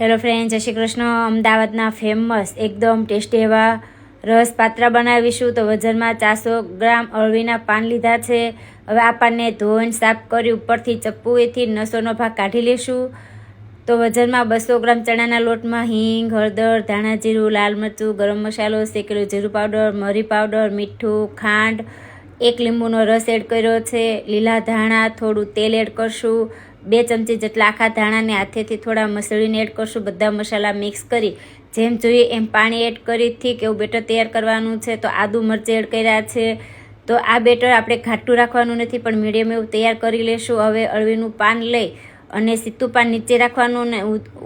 Hello friend જય શ્રી કૃષ્ણ. અમદાવાદના famous એકદમ ટેસ્ટી એવા રસ બનાવીશું. તો વજનમાં ચારસો ગ્રામ અળવીના પાન લીધા છે. હવે આ પાનને ધોઈને સાફ કરી ઉપરથી ચપ્પુએથી નસોનો ભાગ કાઢી લેશું તો વજનમાં બસો ગ્રામ ચણાના લોટમાં હિંગ, હળદર, ધાણા જીરું, લાલ મરચું, ગરમ મસાલો, શેકેલું જીરું પાવડર મરી પાવડર મીઠું, ખાંડ એક લીંબુનો રસ એડ કર્યો છે, લીલા ધાણા, થોડું તેલ એડ કરશું, બે ચમચી જેટલા આખા ધાણાને હાથેથી થોડા મસળીને એડ કરશું, બધા મસાલા મિક્સ કરી, જેમ જોઈએ એમ પાણી એડ કરી, ઠીક એવું બેટર તૈયાર કરવાનું છે, તો આદુ મરચી એડ કર્યા છે, તો આ બેટર આપણે ઘાટું રાખવાનું નથી, પણ મીડિયમ એવું તૈયાર કરી લેશું, હવે અળવીનું પાન લઈ અને સીતું પાન નીચે રાખવાનું ને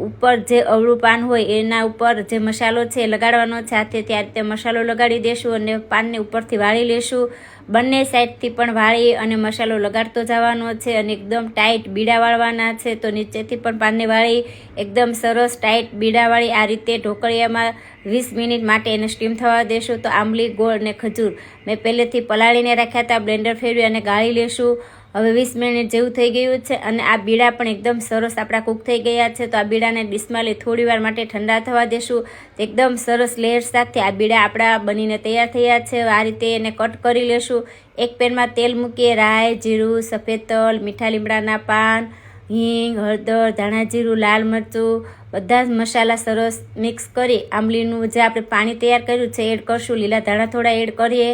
ઉપર જે અવળું પાન હોય એના ઉપર જે મસાલો છે લગાડવાનો છે હાથેથી આ રીતે મસાલો લગાડી દેશું અને પાનને ઉપરથી વાળી લેશું. બંને સાઈડથી પણ વાળી અને મસાલો લગાડતો જવાનો છે અને એકદમ ટાઈટ બીડા વાળવાના છે. તો નીચેથી પણ પાનને વાળી, એકદમ સરસ ટાઈટ બીડા વાળી આ રીતે ઢોકળિયામાં વીસ મિનિટ માટે એને સ્ટીમ થવા દેશું. તો આંબલી, ગોળ અને ખજૂર મેં પહેલેથી પલાળીને રાખ્યા હતા. બ્લેન્ડર ફેરવી અને ગાળી લેશું. હવે વીસ મિનિટ જેવું થઈ ગયું છે અને આ બીડા પણ એકદમ સરસ આપણા કૂક થઈ ગયા છે. તો આ બીડાને ડિશમાં લઈ થોડી વાર માટે ઠંડા થવા દેશું. એકદમ સરસ લેયર સાથે આ બીડા આપણા બનીને તૈયાર થયા છે. આ રીતે એને કટ કરી લેશું. એક પેનમાં તેલ મૂકીએ. રાઈ, જીરું, સફેદ તલ, મીઠા લીમડાના પાન હિંગ, હળદર ધાણા જીરું લાલ મરચું, બધા જ મસાલા સરસ મિક્સ કરી આંબલીનું જે આપણે પાણી તૈયાર કર્યું છે એડ કરશું. લીલા ધાણા થોડા એડ કરીએ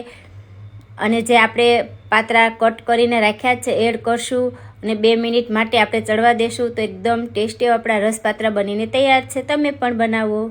અને જે આપણે પાતરા કટ કરીને રાખ્યા છે એડ કરશું અને બે મિનિટ માટે આપણે ચડવા દેશું તો એકદમ ટેસ્ટી આપણા રસ પાત્રા બનીને તૈયાર છે. તમે પણ બનાવો.